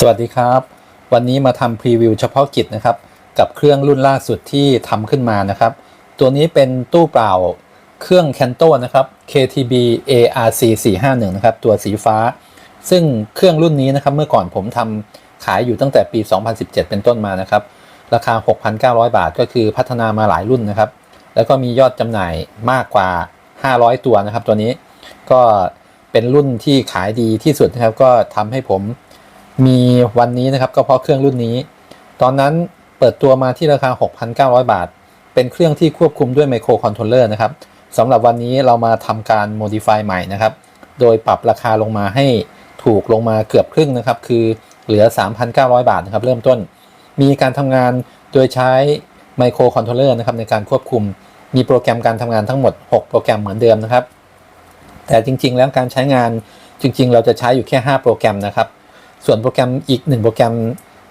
สวัสดีครับ วันนี้มาทำพรีวิวเฉพาะกิจนะครับ กับเครื่องรุ่นล่าสุดที่ทำขึ้นมานะครับ ตัวนี้เป็นตู้เปล่าเครื่อง Canto นะครับ KTB ARC 451นะครับ ตัวสีฟ้า ซึ่งเครื่องรุ่นนี้นะครับ เมื่อก่อนผมทำขายอยู่ตั้งแต่ปี 2017 เป็นต้นมานะครับ ราคา 6,900 บาทก็คือพัฒนามาหลายรุ่นนะครับ แล้วก็มียอดจำหน่ายมากกว่า 500 ตัวนะครับ ตัวนี้ก็เป็นรุ่นที่ขายดีที่สุดนะครับ ก็ทำให้ผม มีวันนี้นะครับก็เพราะเครื่องรุ่นนี้ ตอนนั้นเปิดตัวมาที่ราคา 6,900 บาท เป็นเครื่องที่ควบคุมด้วยไมโครคอนโทรลเลอร์นะครับสำหรับวันนี้เรามาทำการ modify ใหม่นะครับ โดยปรับราคาลงมาให้ถูกลงมาเกือบครึ่งนะครับ คือเหลือ 3,900 บาทนะครับ เริ่มต้น มีการทำงานโดยใช้ไมโครคอนโทรลเลอร์นะครับในการควบคุม มีโปรแกรมการทำงานทั้งหมด 6 โปรแกรมเหมือนเดิมนะครับ แต่จริง ๆ แล้วการใช้งานจริง ๆ เราจะใช้อยู่แค่ 5 โปรแกรมนะครับ ส่วนโปรแกรมอีกหนึ่งโปรแกรม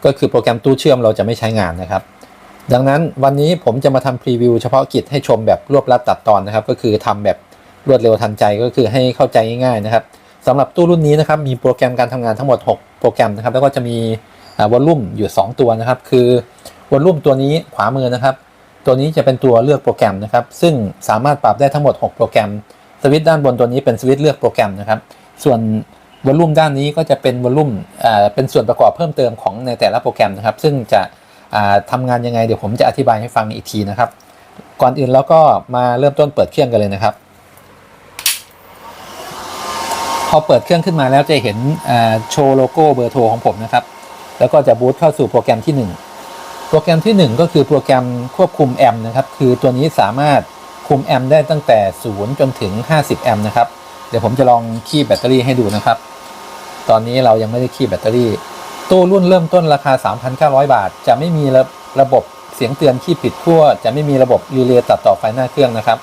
ก็คือโปรแกรมตู้เชื่อมเราจะไม่ใช้งานนะครับ ดังนั้นวันนี้ผมจะมาทำพรีวิวเฉพาะกิจให้ชมแบบรวบรัดตัดตอนนะครับ ก็คือทำแบบรวดเร็วทันใจก็คือให้เข้าใจง่ายๆนะครับสำหรับตู้รุ่นนี้นะครับมีโปรแกรมการทำงานทั้งหมด 6 โปรแกรมนะครับ แล้วก็จะมีวอลลุ่มอยู่ 2 ตัวนะครับ คือวอลลุ่มตัวนี้ขวามือนะครับ ตัวนี้จะเป็นตัวเลือกโปรแกรมนะครับ ซึ่งสามารถปรับได้ทั้งหมด 6 โปรแกรมสวิตช์ด้านบนตัวนี้เป็นสวิตช์เลือกโปรแกรมนะครับ ส่วน วอลลุ่มด้านนี้ก็จะเป็นวอลลุ่มอ่าเป็นส่วนประกอบเพิ่มเติมของในแต่ละโปรแกรมนะครับ ซึ่งจะอ่าทำงานยังไงเดี๋ยวผมจะอธิบายให้ฟังอีกทีนะครับ ก่อนอื่นแล้วก็มาเริ่มต้นเปิดเครื่องกันเลยนะครับ พอเปิดเครื่องขึ้นมาแล้วจะเห็นอ่าโชว์โลโก้เบอร์โทรของผมนะครับ แล้วก็จะบูตเข้าสู่โปรแกรมที่ 1 โปรแกรมที่ 1 ก็คือโปรแกรมควบคุมแอมป์นะครับ คือตัวนี้สามารถคุมแอมป์ได้ตั้งแต่ 0 จนถึง 50 แอมป์นะครับ เดี๋ยวผมจะลองคีบแบตเตอรี่ให้ดูนะครับ ตอนนี้เรายังไม่ได้คีบแบตเตอรี่ ตู้รุ่นเริ่มต้นราคา 3,900 บาท จะไม่มีระระบบเสียงเตือนคีบผิดขั้วจะไม่มีระบบรีเลย์ตัดต่อไฟหน้าเครื่องนะครับ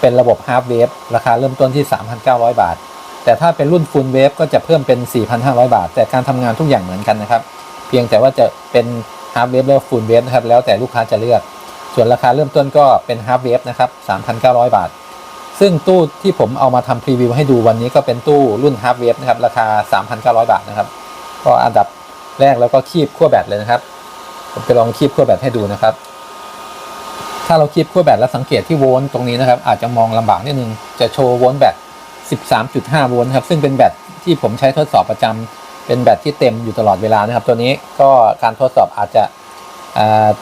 เป็นระบบฮาร์ w เวฟราคาเริ่มต้นที่ 3,900 บาท แต่ถ้าเป็นรุ่นฟูลเวฟก็จะเพิ่มเป็น 4,500 บาท แต่การทำงานทุกอย่างเหมือนกันนะครับ เพียงแต่ว่าจะเป็นฮาร์ w เวฟหรือฟูลเวฟนะครับแล้วแต่ลูกค้าจะเลือก ส่วนราคาเริ่มต้นก็เป็นฮาร์ w เวฟนะครับ 3,900 บาท ซึ่งตู้ที่ผมเอามาทำพรีวิวให้ดูวันนี้ก็เป็นตู้รุ่นฮาร์ w เวฟนะครับ ราคา 3,900 บาทนะครับ ก็อันดับแรกแล้วก็คีบขั้วแบตเลยนะครับ ผมจะลองคีบขั้วแบตให้ดูนะครับ ถ้าเราคีบขั้วแบตแล้วสังเกตที่โวลต์ตรงนี้นะครับ อาจจะมองลำบากนิดนึง จะโชว์โวลต์แบต 13.5 โวลต์ครับ ซึ่งเป็นแบตที่ผมใช้ทดสอบประจำเป็นแบตที่เต็มอยู่ตลอดเวลานะครับ ตัวนี้ก็การทดสอบอาจจะ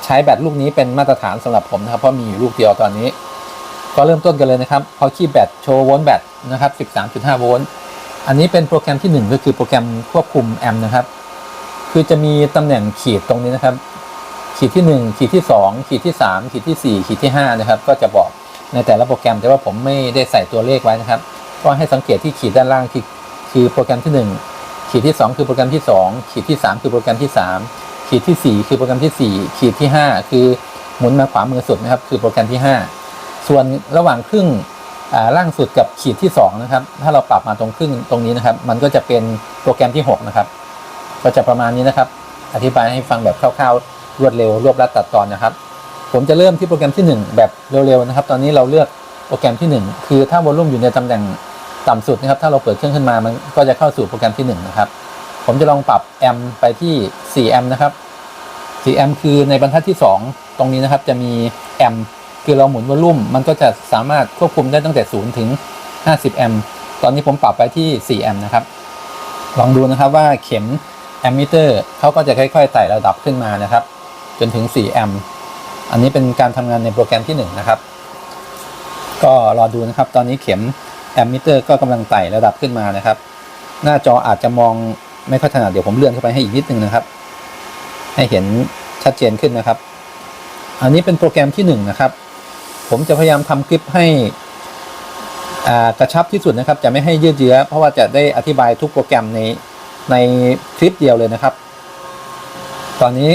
ใช้แบตลูกนี้เป็นมาตรฐานสำหรับผมนะครับ เพราะมีอยู่ลูกเดียวตอนนี้ ก็เริ่มต้นกันเลยนะครับพอคีบแบตโชว์โวลต์แบตนะครับ 13.5 โวลต์ อันนี้เป็นโปรแกรมที่ 1 ก็คือโปรแกรมควบคุมแอมป์นะครับ คือจะมีตำแหน่งขีดตรงนี้นะครับ ขีดที่ 1 ขีดที่ 2 ขีดที่ 3 ขีดที่ 4 ขีดที่ 5 นะครับ ก็จะบอกในแต่ละโปรแกรมแต่ว่าผมไม่ได้ใส่ตัวเลขไว้นะครับ ก็ให้สังเกตที่ขีดด้านล่างที่คือโปรแกรมที่ 1 ขีดที่ 2 คือโปรแกรมที่ 2 ขีดที่ 3 คือโปรแกรมที่ 3 ขีดที่ 4 คือโปรแกรมที่ 4 ขีดที่ 5 คือหมุนมาขวามือสุดนะครับ คือโปรแกรมที่ 5 ส่วนระหว่างครึ่งล่างสุดกับขีดที่2นะครับ ถ้าเราปรับมาตรงครึ่งตรงนี้นะครับ มันก็จะเป็นโปรแกรมที่ 6 นะครับ ก็จะประมาณนี้นะครับ อธิบายให้ฟังแบบคร่าวๆ รวดเร็ว รวบรัดตัดตอนนะครับ ผมจะเริ่มที่โปรแกรมที่ 1 แบบเร็วๆนะครับ ตอนนี้เราเลือกโปรแกรมที่ 1 คือถ้าวอลลุ่มอยู่ในตำแหน่งต่ำสุดนะครับ ถ้าเราเปิดเครื่องขึ้นมา มันก็จะเข้าสู่โปรแกรมที่ 1 นะครับ ผมจะลองปรับแอมป์ไปที่4แอมป์นะครับ4แอมป์คือในบรรทัดที่ 2 ตรงนี้นะครับ จะมีแอมป์ คือเราหมุนวอลลุ่มมันก็จะสามารถควบคุมได้ตั้งแต่0ถึง 50 แอมป์ตอนนี้ผมปรับไปที่ 4 แอมป์นะครับ ลองดูนะครับว่าเข็มแอมมิเตอร์เขาก็จะค่อยๆไต่ระดับขึ้นมานะครับ จนถึง 4 แอมป์อันนี้เป็นการทำงานในโปรแกรมที่ 1 นะครับ ก็รอดูนะครับ ตอนนี้เข็มแอมมิเตอร์ก็กำลังไต่ระดับขึ้นมานะครับ หน้าจออาจจะมองไม่ค่อยถนัดเดี๋ยวผมเลื่อนเข้าไปให้อีกนิดนึงนะครับ ให้เห็นชัดเจนขึ้นนะครับ อันนี้เป็นโปรแกรมที่1นะครับ ผมจะพยายามทำคลิปให้กระชับที่สุดนะครับ จะไม่ให้ยืดเยื้อเพราะว่าจะได้อธิบายทุกโปรแกรมในในคลิปเดียวเลยนะครับ ตอนนี้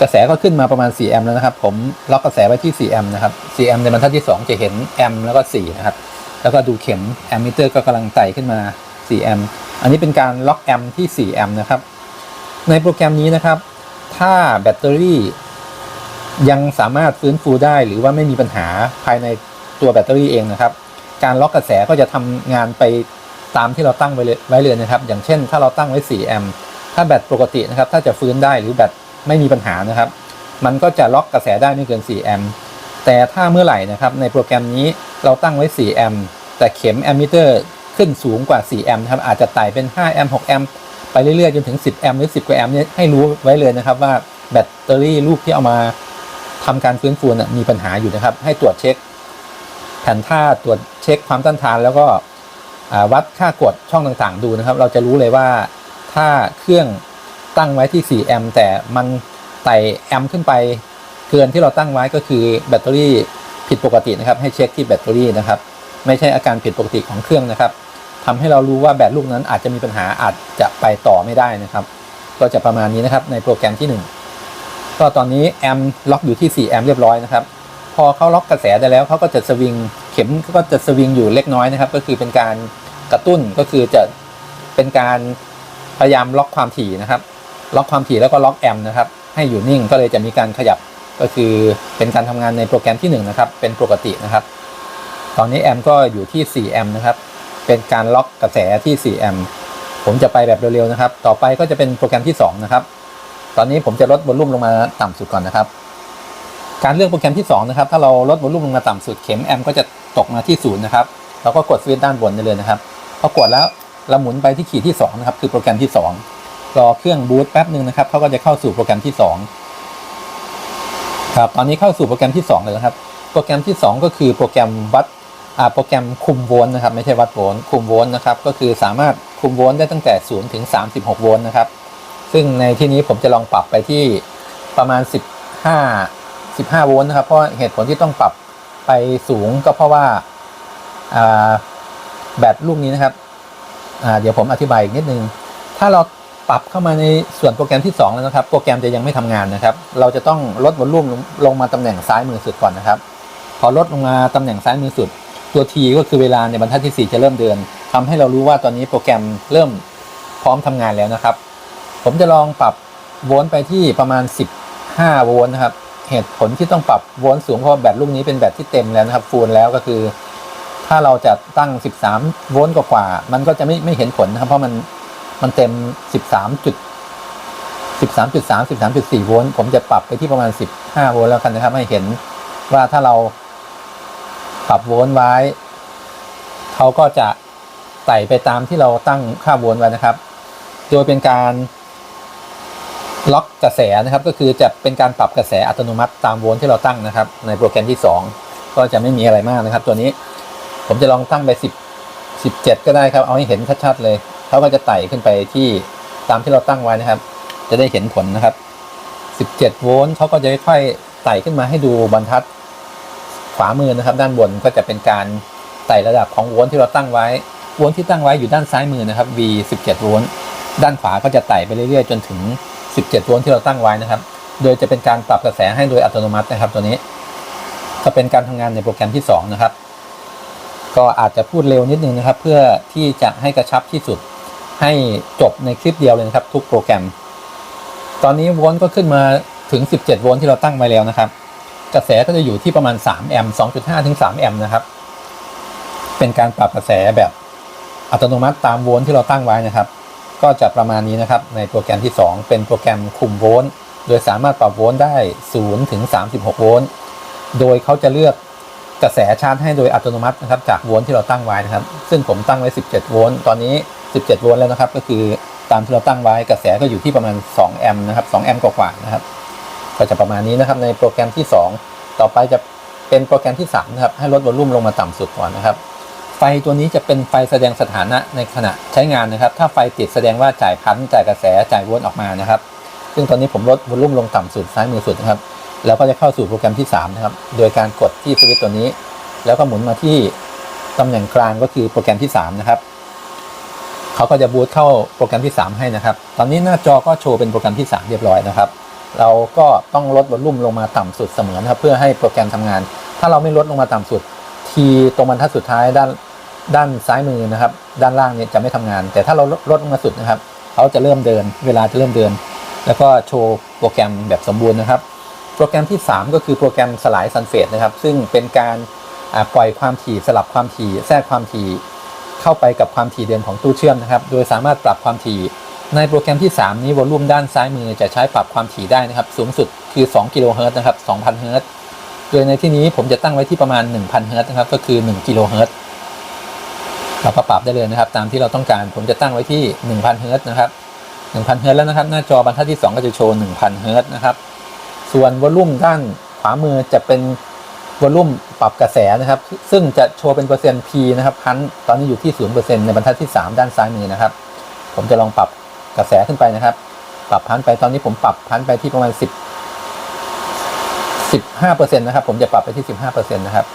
กระแสก็ขึ้นมาประมาณ 4 แอมป์แล้วนะครับ ผมล็อกกระแสไว้ที่ 4 แอมป์นะครับ 4 แอมป์ในบรรทัดที่ 2 จะเห็นแอมป์แล้วก็ 4 นะครับ แล้วก็ดูเข็มแอมมิเตอร์ก็กำลังไต่ขึ้นมา 4 แอมป์อันนี้เป็นการล็อกแอมป์ที่ 4 แอมป์นะครับ ในโปรแกรมนี้นะครับ ถ้าแบตเตอรี่ ยังสามารถฟื้นฟูได้หรือว่าไม่มีปัญหาภายในตัวแบตเตอรี่เองนะครับ การล็อกกระแสก็จะทำงานไปตามที่เราตั้งไว้เลยไว้เลยนะครับ อย่างเช่น ถ้าเราตั้งไว้ 4 แอมป์ถ้าแบตปกตินะครับ ถ้าจะฟื้นได้หรือแบตไม่มีปัญหานะครับ มันก็จะล็อกกระแสได้ไม่เกิน 4 แอมป์แต่ถ้าเมื่อไหร่นะครับ ในโปรแกรมนี้เราตั้งไว้ 4 แอมป์แต่เข็มแอมมิเตอร์ขึ้นสูงกว่า 4 แอมป์นะครับ อาจจะไต่เป็น 5 แอมป์6แอมป์ไปเรื่อยๆ จนถึง 10 แอมป์หรือ 10 กว่าแอมป์เนี่ยให้รู้ไว้เลยนะครับว่าแบตเตอรี่ลูกที่เอามา ทำการฟื้นฟูน่ะมีปัญหาอยู่นะครับ ให้ตรวจเช็คแผ่นท่าตรวจเช็คความต้านทานแล้วก็วัดค่ากดช่องต่างๆ ดูนะครับ เราจะรู้เลยว่าถ้าเครื่องตั้งไว้ที่ 4 แอมป์แต่มันไต่แอมป์ขึ้นไป เกินที่เราตั้งไว้ก็คือแบตเตอรี่ผิดปกตินะครับ ให้เช็คที่แบตเตอรี่นะครับ ไม่ใช่อาการผิดปกติของเครื่องนะครับทำให้เรารู้ว่าแบตลูกนั้นอาจจะมีปัญหาอาจจะไปต่อไม่ได้นะครับ ก็จะประมาณนี้นะครับในโปรแกรมที่ 1 ก็ตอนนี้แอมล็อกอยู่ที่ 4 แอมเรียบร้อยนะครับ พอเขาล็อกกระแสได้แล้วเขาก็จะสวิงเข็มก็จะสวิงอยู่เล็กน้อยนะครับ ก็คือเป็นการกระตุ้นก็คือจะเป็นการพยายามล็อกความถี่นะครับ ล็อกความถี่แล้วก็ล็อกแอมนะครับ ให้อยู่นิ่งก็เลยจะมีการขยับก็คือเป็นการทำงานในโปรแกรมที่1นะครับ เป็นปกตินะครับ ตอนนี้แอมก็อยู่ที่ 4 แอมนะครับ เป็นการล็อกกระแสที่ 4 แอมผมจะไปแบบเร็วๆนะครับ ต่อไปก็จะเป็นโปรแกรมที่ 2 นะครับ ตอนนี้ผมจะลดวอลลุ่มลงมาต่ำสุดก่อนนะครับ การเลือกโปรแกรมที่2นะครับ ถ้าเราลดวอลลุ่มลงมาต่ำสุดเข็มแอมป์ก็จะตกมาที่ศูนย์นะครับเราก็กดสวิตช์ด้านบนได้เลยนะครับพอกดแล้วเราหมุนไปที่ขีดที่2นะครับคือโปรแกรมที่ 2 รอเครื่องบูตแป๊บหนึ่งนะครับเขาก็จะเข้าสู่โปรแกรมที่ 2 ครับ ตอนนี้เข้าสู่โปรแกรมที่ 2 เลยนะครับ โปรแกรมที่ 2 ก็คือโปรแกรมวัดอาโปรแกรมคุมโวลต์นะครับ ไม่ใช่วัดโวลต์คุมโวลต์นะครับ ก็คือสามารถคุมโวลต์ได้ตั้งแต่ 0 ถึง 36 โวลต์นะครับ ซึ่งในที่นี้ผมจะลองปรับไปที่ประมาณ 15 15 โวลต์นะครับ เพราะเหตุผลที่ต้องปรับไปสูงก็เพราะว่าแบตลูกนี้นะครับ เดี๋ยวผมอธิบายอีกนิดนึง ถ้าเราปรับเข้ามาในส่วนโปรแกรมที่ 2 แล้วนะครับ โปรแกรมจะยังไม่ทำงานนะครับ เราจะต้องลดวอลลุ่มลงลงมาตำแหน่งซ้ายมือสุดก่อนนะครับ พอลดลงมาตำแหน่งซ้ายมือสุด ตัว T ก็คือเวลาในบรรทัดที่ 4 จะเริ่มเดินทำให้เรารู้ว่าตอนนี้โปรแกรมเริ่มพร้อมทำงานแล้วนะครับ ผมจะลองปรับโวลต์ไปที่ประมาณ 15 โวลต์นะครับ เหตุผลที่ต้องปรับโวลต์สูงเพราะแบตลูกนี้เป็นแบตที่เต็มแล้วนะครับฟูลแล้วก็คือ ถ้าเราจะตั้ง 13 โวลต์กว่าๆมันก็จะไม่ไม่เห็นผลนะครับ เพราะมันมันเต็ม 13จุด13.3 13.4 โวลต์ผมจะปรับไปที่ประมาณ 15 โวลต์แล้วกันนะครับ ให้เห็นว่าถ้าเราปรับโวลต์ไว้ เขาก็จะไต่ไปตามที่เราตั้งค่าโวลต์ไว้นะครับ โดยเป็นการ ล็อกกระแสนะครับก็คือจะเป็นการปรับกระแสอัตโนมัติตามโวลต์ที่เราตั้งนะครับ ในโปรแกรมที่ 2 ก็จะไม่มีอะไรมากนะครับ ตัวนี้ผมจะลองตั้งไป 10 17 ก็ได้ครับ เอาให้เห็นชัดๆเลยเขาก็จะไต่ขึ้นไปที่ตามที่เราตั้งไว้นะครับ จะได้เห็นผลนะครับ 17 โวลต์เขาก็จะค่อยๆไต่ขึ้นมาให้ดูบรรทัดขวามือนะครับ ด้านบนก็จะเป็นการไต่ระดับของโวลต์ที่เราตั้งไว้โวลต์ที่ตั้งไว้อยู่ด้านซ้ายมือนะครับ V 17 โวลต์ด้านขวาก็จะไต่ไปเรื่อยๆ จนถึง 17 โวลต์ที่เราตั้งไว้นะครับ โดยจะเป็นการปรับกระแสให้โดยอัตโนมัตินะครับ ตัวนี้ก็เป็นการทำงานในโปรแกรมที่ 2 นะครับ ก็อาจจะพูดเร็วนิดนึงนะครับ เพื่อที่จะให้กระชับที่สุด ให้จบในคลิปเดียวเลยนะครับ ทุกโปรแกรม ตอนนี้โวลต์ก็ขึ้นมาถึง 17 โวลต์ที่เราตั้งไว้แล้วนะครับ กระแสก็จะอยู่ที่ประมาณ 3 แอมป์ 2.5 ถึง 3 แอมป์นะครับ เป็นการปรับกระแสแบบอัตโนมัติตามโวลต์ที่เราตั้งไว้นะครับ ก็จะประมาณนี้นะครับ ในโปรแกรมที่ 2 เป็นโปรแกรมคุมโวลต์โดยสามารถปรับโวลต์ได้0ถึง36 โวลต์โดยเขาจะเลือกกระแสชาร์จให้โดยอัตโนมัตินะครับจากโวลต์ที่เราตั้งไว้นะครับ ซึ่งผมตั้งไว้ 17 โวลต์ตอนนี้ 17 โวลต์แล้วนะครับ ก็คือตามที่เราตั้งไว้กระแสก็อยู่ที่ประมาณ 2 แอมป์นะครับ 2 แอมป์กว่าๆนะครับ ก็จะประมาณนี้นะครับในโปรแกรมที่ 2 ต่อไปจะเป็นโปรแกรมที่3นะครับให้ลดวอลลุ่มลงมาต่ำสุดก่อนนะครับ ไฟตัวนี้จะเป็นไฟแสดงสถานะในขณะใช้งานนะครับ ถ้าไฟติดแสดงว่าจ่ายพันจ่ายกระแสจ่ายวลต์ออกมานะครับ ซึ่งตอนนี้ผมลดวอลลุ่มลงต่ำสุดซ้ายมือสุดนะครับ แล้วก็จะเข้าสู่โปรแกรมที่3นะครับ โดยการกดที่สวิตตัวนี้ แล้วก็หมุนมาที่ตำแหน่งกลางก็คือโปรแกรมที่3นะครับเขาก็จะบูตเข้าโปรแกรมที่ 3 ให้นะครับ ตอนนี้หน้าจอก็โชว์เป็นโปรแกรมที่ 3 เรียบร้อยนะครับ เราก็ต้องลดวอลลุ่มลงมาต่ำสุดเสมอนะครับ เพื่อให้โปรแกรมทำงาน ถ้าเราไม่ลดลงมาต่ำสุด ทีตรงบรรทัดสุดท้ายด้าน ด้านซ้ายมือนะครับ ด้านล่างเนี่ยจะไม่ทำงาน แต่ถ้าเราลดลงมาสุดนะครับเขาจะเริ่มเดิน เวลาจะเริ่มเดิน แล้วก็โชว์โปรแกรมแบบสมบูรณ์นะครับ โปรแกรมที่ 3 ก็คือโปรแกรมสลายซันเฟตนะครับ ซึ่งเป็นการปล่อยความถี่สลับความถี่ แทรกความถี่เข้าไปกับความถี่เดิมของตู้เชื่อมนะครับ โดยสามารถปรับความถี่ ในโปรแกรมที่ 3 นี้วอลลุ่มด้านซ้ายมือจะใช้ปรับความถี่ได้นะครับ สูงสุดคือ2กิโลเฮิรตซ์นะครับ2,000เฮิรตซ์โดยในที่นี้ผมจะตั้งไว้ที่ประมาณ1,000เฮิรตซ์นะครับ ก็คือ1กิโลเฮิรตซ์ เราก็ปรับได้เลยนะครับ ตามที่เราต้องการผมจะตั้งไว้ที่ 1,000 เฮิรต์นะครับ 1,000 เฮิรต์แล้วนะครับ หน้าจอบรรทัดที่ 2 ก็จะโชว์ 1,000 เฮิรต์นะครับ ส่วนวอลลุ่มด้านขวามือจะเป็นวอลลุ่มปรับกระแสนะครับ ซึ่งจะโชว์เป็นเปอร์เซ็นต์ P นะครับพันตอนนี้อยู่ที่ 0%ในบรรทัดที่ 3 ด้านซ้ายมือนะครับ ผมจะลองปรับกระแสขึ้นไปนะครับ ปรับพันไปตอนนี้ผมปรับพันไปที่ประมาณ 10 15%นะครับ ผมจะปรับไปที่ 15%นะครับ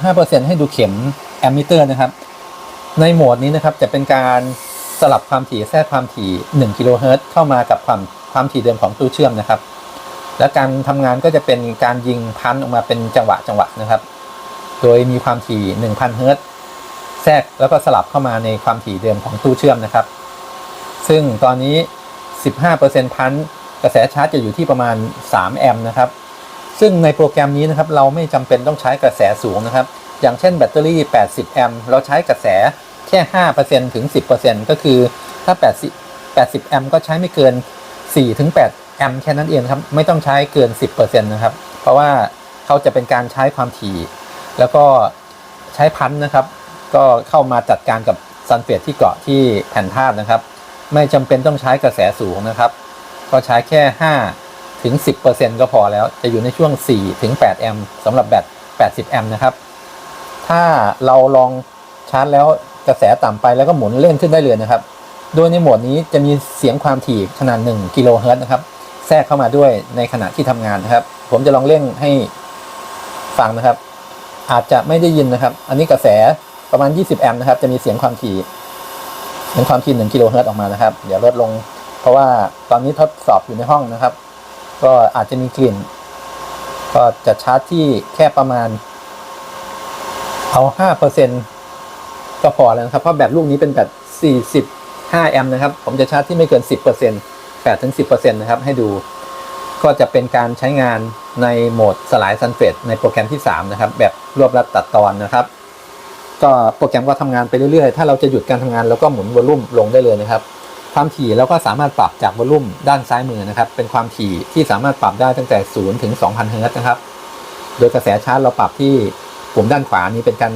15%ให้ดูเข็ม แอมมิเตอร์นะครับ ในโหมดนี้นะครับจะเป็นการสลับความถี่แทรกความถี่1กิโลเฮิรตซ์เข้ามากับความความถี่เดิมของตู้เชื่อมนะครับ และการทำงานก็จะเป็นการยิงพันออกมาเป็นจังหวะจังหวะนะครับ โดยมีความถี่ 1,000เฮิรตซ์แทรกแล้วก็สลับเข้ามาในความถี่เดิมของตู้เชื่อมนะครับ ซึ่งตอนนี้ 15%พันกระแสชาร์จจะอยู่ที่ประมาณ 3 แอมป์นะครับ ซึ่งในโปรแกรมนี้นะครับเราไม่จำเป็นต้องใช้กระแสสูงนะครับ อย่างเช่นแบตเตอรี่ 80 แอมป์เราใช้กระแสแค่ 5%ถึง 10%ก็คือถ้า 80 80 แอมป์ก็ใช้ไม่เกิน 4 ถึง 8 แอมป์แค่นั้นเองครับ ไม่ต้องใช้เกิน 10%นะครับ เพราะว่าเขาจะเป็นการใช้ความถี่ แล้วก็ใช้พันธุ์นะครับ ก็เข้ามาจัดการกับซัลเฟตที่เกาะที่แผ่นธาตุนะครับ ไม่จำเป็นต้องใช้กระแสสูงนะครับ ก็ใช้แค่ 5 ถึง 10%ก็พอแล้ว จะอยู่ในช่วง 4 ถึง 8 แอมป์สำหรับแบต 80 แอมป์นะครับ ถ้าเราลองชาร์จแล้วกระแสต่ำไปแล้วก็หมุนเล่นขึ้นได้เลยนะครับ โดยในโหมดนี้จะมีเสียงความถี่ขนาด1กิโลเฮิรตซ์นะครับ แทรกเข้ามาด้วยในขณะที่ทำงานนะครับ ผมจะลองเร่งให้ฟังนะครับ อาจจะไม่ได้ยินนะครับ อันนี้กระแสประมาณ 20 แอมป์นะครับ จะมีเสียงความถี่เสียงความถี่1กิโลเฮิรตซ์ออกมานะครับ เดี๋ยวลดลง เพราะว่าตอนนี้ทดสอบอยู่ในห้องนะครับ ก็อาจจะมีกลิ่น ก็จะชาร์จที่แค่ประมาณ เอา5เปอร์เซ็นก็พอแล้วนะครับ เพราะแบตลูกนี้เป็นแบต45แอมป์นะครับ ผมจะชาร์จที่ไม่เกิน10เปอร์เซ็นต์8ถึง10เปอร์เซ็นต์นะครับ ให้ดูก็จะเป็นการใช้งานในโหมดสลายซัลเฟตในโปรแกรมที่ 3 นะครับ แบบรวบรัดตัดตอนนะครับ ก็โปรแกรมก็ทำงานไปเรื่อยๆ ถ้าเราจะหยุดการทำงานเราก็หมุนวอลลุ่มลงได้เลยนะครับ ความถี่เราก็สามารถปรับจากวอลลุ่มด้านซ้ายมือนะครับ เป็นความถี่ที่สามารถปรับได้ตั้งแต่ 0 ถึง 2,000 เฮิรตซ์นะครับ โดยกระแสชาร์จเราปรับที่ ปุ่มด้านขวานี้เป็นการ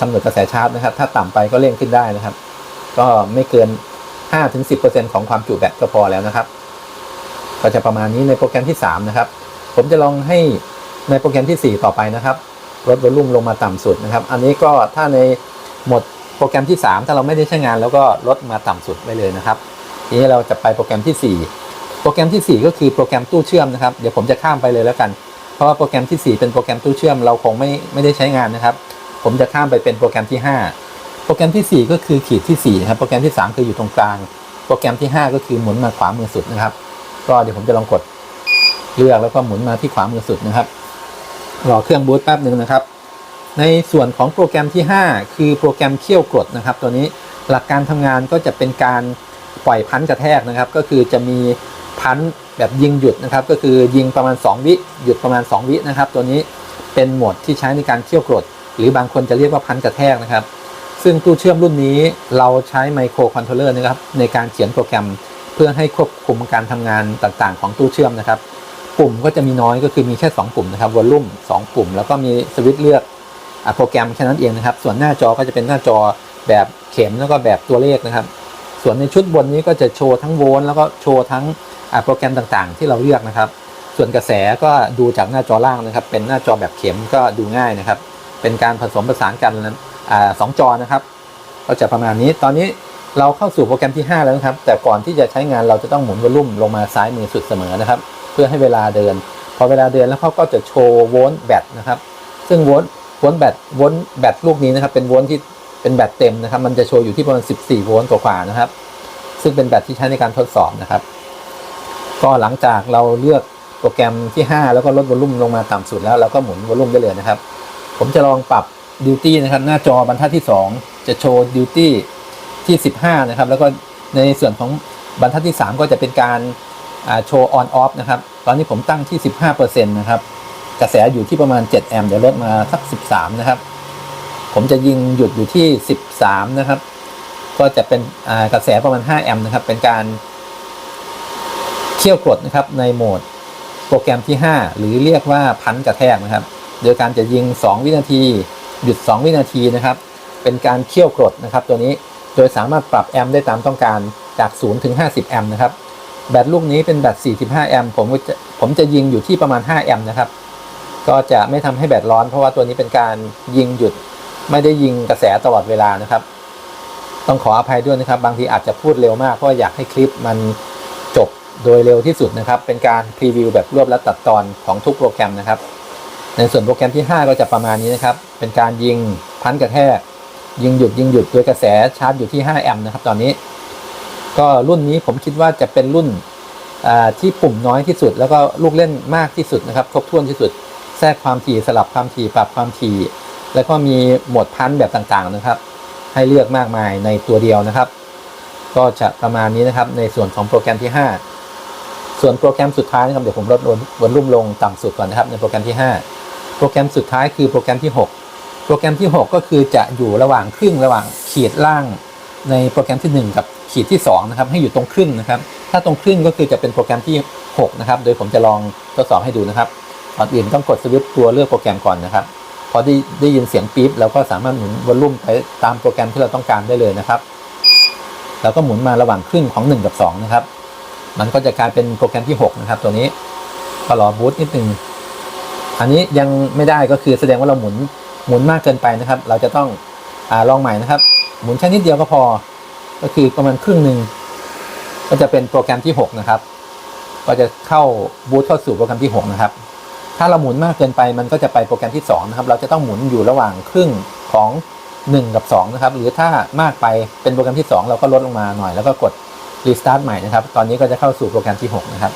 กำหนดกระแสชาร์จนะครับ ถ้าต่ำไปก็เร่งขึ้นได้นะครับ ก็ไม่เกิน 5-10%ของความจุแบตก็พอแล้วนะครับ ก็จะประมาณนี้ในโปรแกรมที่ 3 นะครับ ผมจะลองให้ในโปรแกรมที่ 4 ต่อไปนะครับลดวอลลุ่มลงมาต่ำสุดนะครับ อันนี้ก็ถ้าในหมดโปรแกรมที่ 3 ถ้าเราไม่ได้ใช้งานแล้วก็ลดมาต่ำสุดไปเลยนะครับทีนี้เราจะไปโปรแกรมที่ 4 โปรแกรมที่ 4 ก็คือโปรแกรมตู้เชื่อมนะครับ เดี๋ยวผมจะข้ามไปเลยแล้วกัน เพราะว่าโปรแกรมที่ 4 เป็นโปรแกรมตู้เชื่อมเราคงไม่ไม่ได้ใช้งานนะครับ ผมจะข้ามไปเป็นโปรแกรมที่ 5 โปรแกรมที่ 4 ก็คือขีดที่4นะครับโปรแกรมที่ 3 คืออยู่ตรงกลาง โปรแกรมที่ 5 ก็คือหมุนมาขวามือสุดนะครับ ก็เดี๋ยวผมจะลองกดเลือกแล้วก็หมุนมาที่ขวามือสุดนะครับรอเครื่องบูตแป๊บหนึ่งนะครับ ในส่วนของโปรแกรมที่ 5 คือโปรแกรมเคี่ยวกรดนะครับ ตัวนี้หลักการทำงานก็จะเป็นการปล่อยพันกระแทกนะครับ ก็คือจะมีพัน แบบยิงหยุดนะครับ ก็คือยิงประมาณ 2 วิหยุดประมาณ 2 วินะครับ ตัวนี้เป็นโหมดที่ใช้ในการเคี่ยวกรด หรือบางคนจะเรียกว่าพันกระแทกนะครับ ซึ่งตู้เชื่อมรุ่นนี้เราใช้ไมโครคอนโทรลเลอร์นะครับในการเขียนโปรแกรมเพื่อให้ควบคุมการทำงานต่างๆ ของตู้เชื่อมนะครับ ปุ่มก็จะมีน้อยก็คือมีแค่ 2 ปุ่มนะครับวอลลุ่ม 2 ปุ่ม แล้วก็มีสวิตช์เลือกอะโปรแกรมแค่นั้นเองนะครับ ส่วนหน้าจอก็จะเป็นหน้าจอแบบเข็มแล้วก็แบบตัวเลขนะครับ ส่วนในชุดบนนี้ก็จะโชว์ทั้งโวลต์แล้วก็โชว์ทั้ง โปรแกรมต่างๆ ที่เราเลือกนะครับ ส่วนกระแสก็ดูจากหน้าจอล่างนะครับ เป็นหน้าจอแบบเข็มก็ดูง่ายนะครับ เป็นการผสมผสานกันอ่าสองจอนะครับ ก็จะประมาณนี้ตอนนี้เราเข้าสู่โปรแกรมที่ 5 แล้วนะครับ แต่ก่อนที่จะใช้งานเราจะต้องหมุนวอลลุ่มลงมาซ้ายมือสุดเสมอนะครับ เพื่อให้เวลาเดิน พอเวลาเดินแล้วเขาก็จะโชว์โวลต์แบตนะครับ ซึ่งโวลต์โวลต์แบตโวลต์แบตลูกนี้นะครับ เป็นโวลต์ที่เป็นแบตเต็มนะครับ มันจะโชว์อยู่ที่ประมาณ 14 โวลต์กว่าๆนะครับ ซึ่งเป็นแบตที่ใช้ในการทดสอบนะครับ ก็หลังจากเราเลือกโปรแกรมที่ 5 แล้วก็ลดวอลลุ่มลงมาต่ำสุดแล้วเราก็หมุนวอลลุ่มได้เลยนะครับ ผมจะลองปรับดิวตี้นะครับ หน้าจอบรรทัดที่ 2 จะโชว์ดิวตี้ที่ 15 นะครับ แล้วก็ในส่วนของบรรทัดที่ 3 ก็จะเป็นการโชว์ออนออฟนะครับ ตอนนี้ผมตั้งที่ 15%นะครับ กระแสอยู่ที่ประมาณ 7 แอมป์เดี๋ยวลดมาสัก 13 นะครับ ผมจะยิงหยุดอยู่ที่ 13 นะครับ ก็จะเป็นกระแสประมาณ 5 แอมป์นะครับ เป็นการ เขี่ยวกรดนะครับในโหมดโปรแกรมที่ 5 หรือเรียกว่าพันกระแทกนะครับ โดยการจะยิง 2 วินาที หยุด 2 วินาทีนะครับ เป็นการเขี่ยวกรดนะครับ ตัวนี้โดยสามารถปรับแอมป์ได้ตามต้องการจาก 0 ถึง 50 แอมป์นะครับ แบตลูกนี้เป็นแบต 45 แอมป์ผมจะผมจะยิงอยู่ที่ประมาณ 5 แอมป์นะครับ ก็จะไม่ทำให้แบตร้อน เพราะว่าตัวนี้เป็นการยิงหยุดไม่ได้ยิงกระแสตลอดเวลานะครับ ต้องขออภัยด้วยนะครับ บางทีอาจจะพูดเร็วมากเพราะอยากให้คลิปมัน โดยเร็วที่สุดนะครับ เป็นการพรีวิวแบบรวบและตัดตอนของทุกโปรแกรมนะครับ ในส่วนโปรแกรมที่ 5 ก็จะประมาณนี้นะครับ เป็นการยิงพันกระแทก ยิงหยุดยิงหยุดโดยกระแสชาร์จอยู่ที่ 5 แอมป์นะครับ ตอนนี้ ก็รุ่นนี้ผมคิดว่าจะเป็นรุ่นที่ปุ่มน้อยที่สุด แล้วก็ลูกเล่นมากที่สุดนะครับครบถ้วนที่สุด แทรกความถี่สลับความถี่ปรับความถี่ แล้วก็มีโหมดพันแบบต่างๆนะครับ ให้เลือกมากมายในตัวเดียวนะครับ ก็จะประมาณนี้นะครับในส่วนของโปรแกรมที่ 5 ส่วนโปรแกรมสุดท้ายนะครับเดี๋ยวผมลดวอลลุ่มลงต่ำสุดก่อนนะครับในโปรแกรมที่ 5 โปรแกรมสุดท้ายคือโปรแกรมที่ 6 โปรแกรมที่ 6 ก็คือจะอยู่ระหว่างครึ่งระหว่างขีดล่าง ในโปรแกรมที่ 1 กับขีดที่2นะครับให้อยู่ตรงครึ่งนะครับ ถ้าตรงครึ่งก็คือจะเป็นโปรแกรมที่ 6 นะครับ โดยผมจะลองทดสอบให้ดูนะครับก่อนอื่นต้องกดสวิตช์ตัวเลือกโปรแกรมก่อนนะครับ พอได้ได้ยินเสียงปี๊บเราก็สามารถหมุนวอลลุ่มไปตามโปรแกรมที่เราต้องการได้เลยนะครับ เราก็หมุนมาระหว่างครึ่งของ 1 กับ 2 นะครับ มันก็จะกลายเป็นโปรแกรมที่ 6 นะครับ ตัวนี้ก็รอบูตนิดนึงอันนี้ยังไม่ได้ก็คือแสดงว่าเราหมุนหมุนมากเกินไปนะครับ เราจะต้องอลองใหม่นะครับ หมุนแค่นิดเดียวก็พอ ก็คือประมาณครึ่งหนึ่งก็จะเป็นโปรแกรมที่ 6 นะครับ ก็จะเข้าบูตเข้าสู่โปรแกรมที่ 6 นะครับ ถ้าเราหมุนมากเกินไปมันก็จะไปโปรแกรมที่ 2 นะครับ เราจะต้องหมุนอยู่ระหว่างครึ่งของ 1 กับ 2 นะครับ หรือถ้ามากไปเป็นโปรแกรมที่ 2 เราก็ลดลงมาหน่อยแล้วก็กด รีสตาร์ทใหม่นะครับ ตอนนี้ก็จะเข้าสู่โปรแกรมที่ 6 นะครับ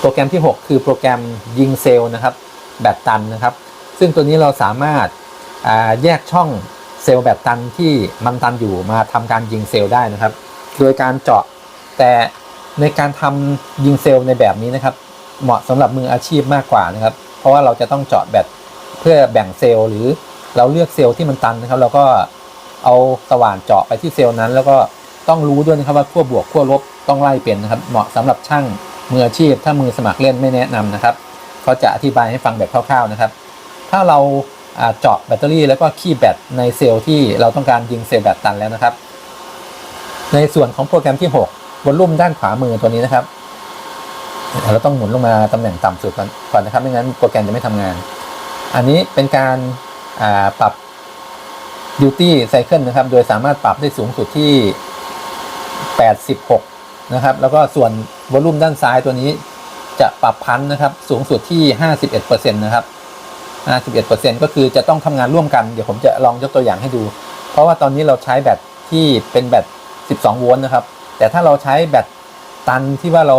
โปรแกรมที่ 6 คือโปรแกรมยิงเซลล์นะครับ แบตตันนะครับ ซึ่งตัวนี้เราสามารถแยกช่องเซลล์แบตตันที่มันตันอยู่มาทำการยิงเซลล์ได้นะครับ โดยการเจาะแต่ในการทำยิงเซลล์ในแบบนี้นะครับ เหมาะสำหรับมืออาชีพมากกว่านะครับ เพราะว่าเราจะต้องเจาะแบตเพื่อแบ่งเซลล์หรือเราเลือกเซลล์ที่มันตันนะครับเราก็เอาสว่านเจาะไปที่เซลล์นั้น แล้วก็ ต้องรู้ด้วยนะครับว่าขั้วบวกขั้วลบต้องไล่เป็นนะครับ เหมาะสำหรับช่างมืออาชีพ ถ้ามือสมัครเล่นไม่แนะนำนะครับเขาจะอธิบายให้ฟังแบบคร่าวๆนะครับ ถ้าเราเจาะแบตเตอรี่แล้วก็คีบแบตในเซลล์ที่เราต้องการยิงเซลล์แบตตันแล้วนะครับ ในส่วนของโปรแกรมที่6วอลลุ่มด้านขวามือตัวนี้นะครับ เราต้องหมุนลงมาตำแหน่งต่ำสุดก่อนก่อนนะครับไม่งั้นโปรแกรมจะไม่ทำงาน อันนี้เป็นการปรับ duty cycle นะครับ โดยสามารถปรับได้สูงสุดที่ 86 นะครับ แล้วก็ส่วนวอลลุ่มด้านซ้ายตัวนี้จะปรับพันนะครับ สูงสุดที่ 51%นะครับ 51%ก็คือจะต้องทำงานร่วมกัน เดี๋ยวผมจะลองยกตัวอย่างให้ดู เพราะว่าตอนนี้เราใช้แบตที่เป็นแบต 12 โวลต์นะครับ แต่ถ้าเราใช้แบตตันที่ว่าเรา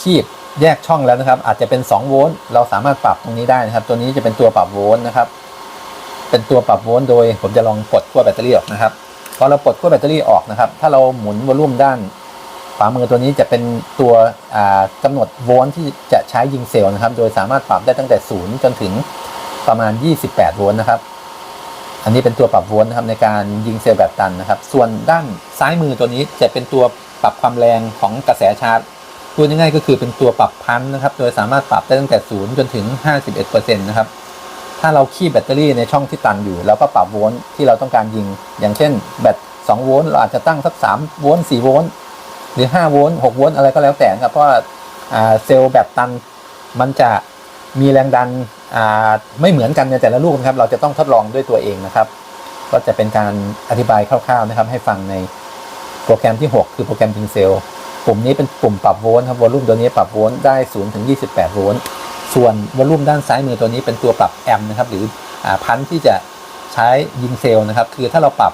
คีบแยกช่องแล้วนะครับ อาจจะเป็น 2 โวลต์เราสามารถปรับตรงนี้ได้นะครับ ตัวนี้จะเป็นตัวปรับโวลต์นะครับ เป็นตัวปรับโวลต์โดยผมจะลองปลดขั้วแบตเตอรี่ออกนะครับ พอเราปลดขั้วแบตเตอรี่ออกนะครับ ถ้าเราหมุนวอลลุ่มด้านขวามือตัวนี้จะเป็นตัวอ่ากำหนดโวลต์ที่จะใช้ยิงเซลล์นะครับ โดยสามารถปรับได้ตั้งแต่ 0 จนถึงประมาณ 28 โวลต์นะครับ อันนี้เป็นตัวปรับโวลต์นะครับในการยิงเซลล์แบบตันนะครับ ส่วนด้านซ้ายมือตัวนี้จะเป็นตัวปรับความแรงของกระแสชาร์จพูดง่ายๆก็คือเป็นตัวปรับพันธ์นะครับ โดยสามารถปรับได้ตั้งแต่ 0 จนถึง 51%นะครับ ถ้าเราคีบแบตเตอรี่ในช่องที่ตันอยู่เราก็ปรับโวลต์ที่เราต้องการยิง อย่างเช่นแบต2โวลต์เราอาจจะตั้งสัก3โวลต์4โวลต์หรือ5โวลต์6โวลต์อะไรก็แล้วแต่ครับเพราะว่าเซลล์แบบตันมันจะมีแรงดันไม่เหมือนกันในแต่ละลูกนะครับ เราจะต้องทดลองด้วยตัวเองนะครับ ก็จะเป็นการอธิบายคร่าวๆนะครับ ให้ฟังในโปรแกรมที่ 6 คือโปรแกรมยิงเซลล์ปุ่มนี้เป็นปุ่มปรับโวลต์ครับวอลลุ่มตัวนี้ปรับโวลต์ได้0ถึง28โวลต์ ส่วนวอลลุ่มด้านซ้ายมือตัวนี้เป็นตัวปรับแอมป์นะครับหรืออพันที่จะใช้ยิงเซลล์นะครับ คือถ้าเราปรับ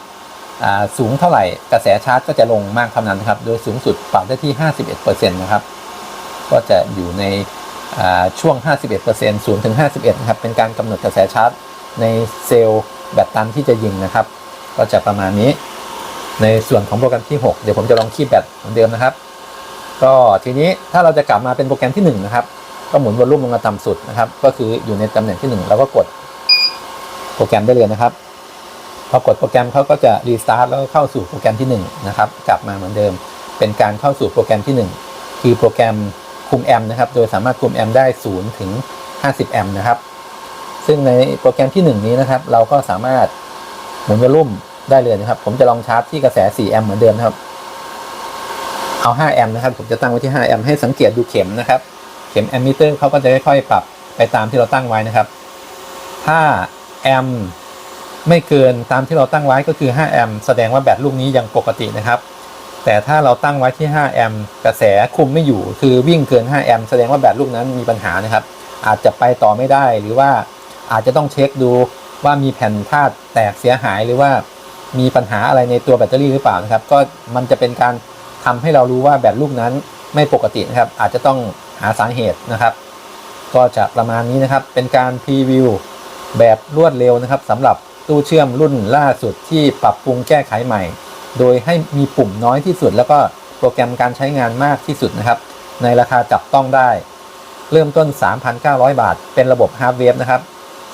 สูงเท่าไหร่กระแสชาร์จก็จะลงมากเท่านั้นนะครับ โดยสูงสุดปรับได้ที่ 51%นะครับ ก็จะอยู่ในอ่าช่วง 51% 0ถึง51นะครับ เป็นการกำหนดกระแสชาร์จ ในเซลล์แบตตันที่จะยิงนะครับ ก็จะประมาณนี้ ในส่วนของโปรแกรมที่ 6 เดี๋ยวผมจะลองคีบแบตเหมือนเดิมนะครับ ก็ทีนี้ถ้าเราจะกลับมาเป็นโปรแกรมที่ 1 นะครับ ก็หมุนวอลลุ่มลงมาต่ำสุดนะครับ ก็คืออยู่ในตำแหน่งที่ 1 แล้วก็กดโปรแกรมได้เลยนะครับ พอกดโปรแกรมเขาก็จะรีสตาร์ทแล้วก็เข้าสู่โปรแกรมที่1นะครับกลับมาเหมือนเดิม เป็นการเข้าสู่โปรแกรมที่ 1 คือโปรแกรมคุมแอมป์นะครับ โดยสามารถคุมแอมป์ได้0ถึง50แอมป์นะครับ ซึ่งในโปรแกรมที่ 1 นี้นะครับ เราก็สามารถหมุนวอลลุ่มได้เลยนะครับ ผมจะลองชาร์จที่กระแส4แอมป์เหมือนเดิมนะครับ เอา5แอมป์นะครับ ผมจะตั้งไว้ที่5แอมป์ให้สังเกตดูเข็มนะครับ เข็มแอมมิเตอร์เขาก็จะค่อยๆปรับไปตามที่เราตั้งไว้นะครับ ถ้าแอมไม่เกินตามที่เราตั้งไว้ก็คือ 5 แอมแสดงว่าแบตลูกนี้ยังปกตินะครับ แต่ถ้าเราตั้งไว้ที่ 5 แอมกระแสคุมไม่อยู่ คือวิ่งเกิน 5 แอมแสดงว่าแบตลูกนั้นมีปัญหานะครับ อาจจะไปต่อไม่ได้หรือว่าอาจจะต้องเช็คดูว่ามีแผ่นธาตุแตกเสียหายหรือว่ามีปัญหาอะไรในตัวแบตเตอรี่หรือเปล่านะครับ ก็มันจะเป็นการทำให้เรารู้ว่าแบตลูกนั้นไม่ปกตินะครับ อาจจะต้อง หาสาเหตุนะครับ ก็จะประมาณนี้นะครับ เป็นการพรีวิวแบบรวดเร็วนะครับสำหรับตู้เชื่อมรุ่นล่าสุดที่ปรับปรุงแก้ไขใหม่ โดยให้มีปุ่มน้อยที่สุด แล้วก็โปรแกรมการใช้งานมากที่สุดนะครับ ในราคาจับต้องได้ เริ่มต้น 3,900 บาท เป็นระบบ Half Wave นะครับ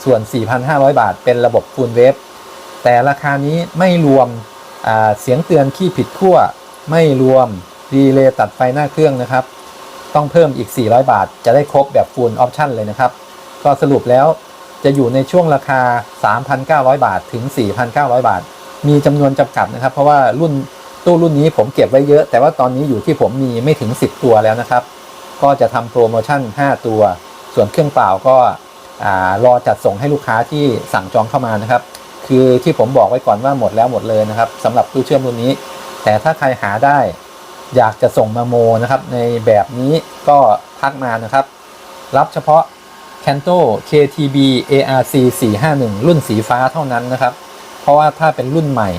ส่วน 4,500 บาท เป็นระบบ Full Wave แต่ราคานี้ไม่รวมเสียงเตือนขี้ผิดขั้วไม่รวมรีเลย์ตัดไฟหน้าเครื่องนะครับ ต้องเพิ่มอีก 400 บาท จะได้ครบแบบ Full Option เลยนะครับ ก็สรุปแล้วจะอยู่ในช่วงราคา 3,900 บาทถึง 4,900 บาท มีจำนวนจำกัดนะครับ เพราะว่ารุ่นตู้รุ่นนี้ผมเก็บไว้เยอะ แต่ว่าตอนนี้อยู่ที่ผมมีไม่ถึง 10 ตัวแล้วนะครับ ก็จะทำโปรโมชั่น 5 ตัว ส่วนเครื่องเปล่าก็ารอจัดส่งให้ลูกค้าที่สั่งจองเข้ามานะครับ คือที่ผมบอกไว้ก่อนว่าหมดแล้วหมดเลยนะครับสำหรับตู้เชื่อมรุ่นนี้ แต่ถ้าใครหาได้ อยากจะส่งมาโมนะครับ ในแบบนี้ก็ทักมานะครับ รับเฉพาะ Canto KTB ARC 451 รุ่นสีฟ้าเท่านั้นนะครับ เพราะว่าถ้าเป็นรุ่นใหม่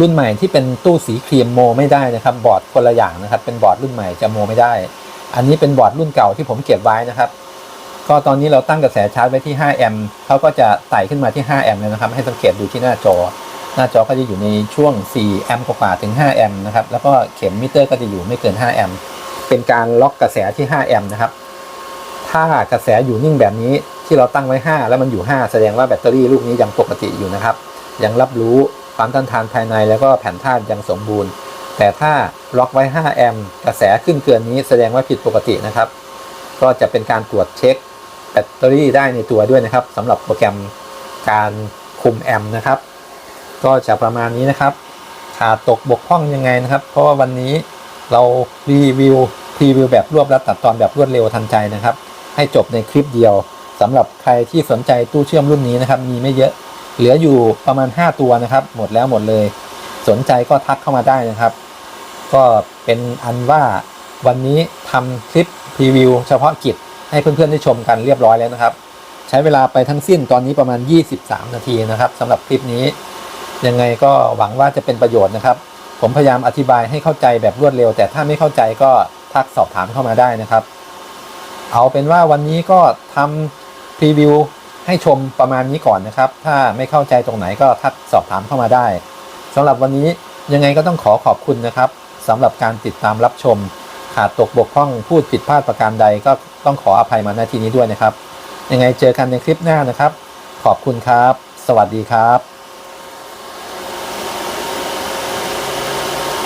รุ่นใหม่ที่เป็นตู้สีครีมโมไม่ได้นะครับ บอร์ดคนละอย่างนะครับ เป็นบอร์ดรุ่นใหม่จะโมไม่ได้ อันนี้เป็นบอร์ดรุ่นเก่าที่ผมเก็บไว้นะครับ ก็ตอนนี้เราตั้งกระแสชาร์จไว้ที่5แอมป์เขาก็จะไต่ขึ้นมาที่5แอมป์เลยนะครับ ให้สังเกตดูที่หน้าจอ หน้าจอก็จะอยู่ในช่วง 4 แอมป์กว่าๆถึง 5 แอมป์นะครับ แล้วก็เข็มมิเตอร์ก็จะอยู่ไม่เกิน 5 แอมป์ เป็นการล็อกกระแสที่ 5 แอมป์นะครับ ถ้ากระแสอยู่นิ่งแบบนี้ที่เราตั้งไว้ 5 แล้วมันอยู่ 5 แสดงว่าแบตเตอรี่ลูกนี้ยังปกติอยู่นะครับ ยังรับรู้ความต้านทานภายในแล้วก็แผ่นธาตุยังสมบูรณ์ แต่ถ้าล็อกไว้ 5 แอมป์กระแสขึ้นเกินนี้แสดงว่าผิดปกตินะครับ ก็จะเป็นการตรวจเช็คแบตเตอรี่ได้ในตัวด้วยนะครับสำหรับโปรแกรมการคุมแอมป์นะครับ ก็จะประมาณนี้นะครับ ขาดตกบกพร่องยังไงนะครับ เพราะว่าวันนี้เรารีวิวพรีวิวแบบรวบรัดตัดตอนแบบรวดเร็วทันใจนะครับ ให้จบในคลิปเดียวสำหรับใครที่สนใจตู้เชื่อมรุ่นนี้นะครับ มีไม่เยอะเหลืออยู่ประมาณ 5 ตัวนะครับ หมดแล้วหมดเลย สนใจก็ทักเข้ามาได้นะครับ ก็เป็นอันว่าวันนี้ทำคลิปพรีวิวเฉพาะกิจให้เพื่อนๆได้ชมกันเรียบร้อยแล้วนะครับ ใช้เวลาไปทั้งสิ้นตอนนี้ประมาณ 23 นาทีนะครับสำหรับคลิปนี้ ยังไงก็หวังว่าจะเป็นประโยชน์นะครับ ผมพยายามอธิบายให้เข้าใจแบบรวดเร็ว แต่ถ้าไม่เข้าใจก็ทักสอบถามเข้ามาได้นะครับ เอาเป็นว่าวันนี้ก็ทำพรีวิวให้ชมประมาณนี้ก่อนนะครับ ถ้าไม่เข้าใจตรงไหนก็ทักสอบถามเข้ามาได้สำหรับวันนี้ยังไงก็ต้องขอขอบคุณนะครับสำหรับการติดตามรับชม ขาดตกบกพร่องพูดผิดพลาดประการใดก็ต้องขออภัยมาณที่นี้ด้วยนะครับ ยังไงเจอกันในคลิปหน้านะครับ ขอบคุณครับ สวัสดีครับ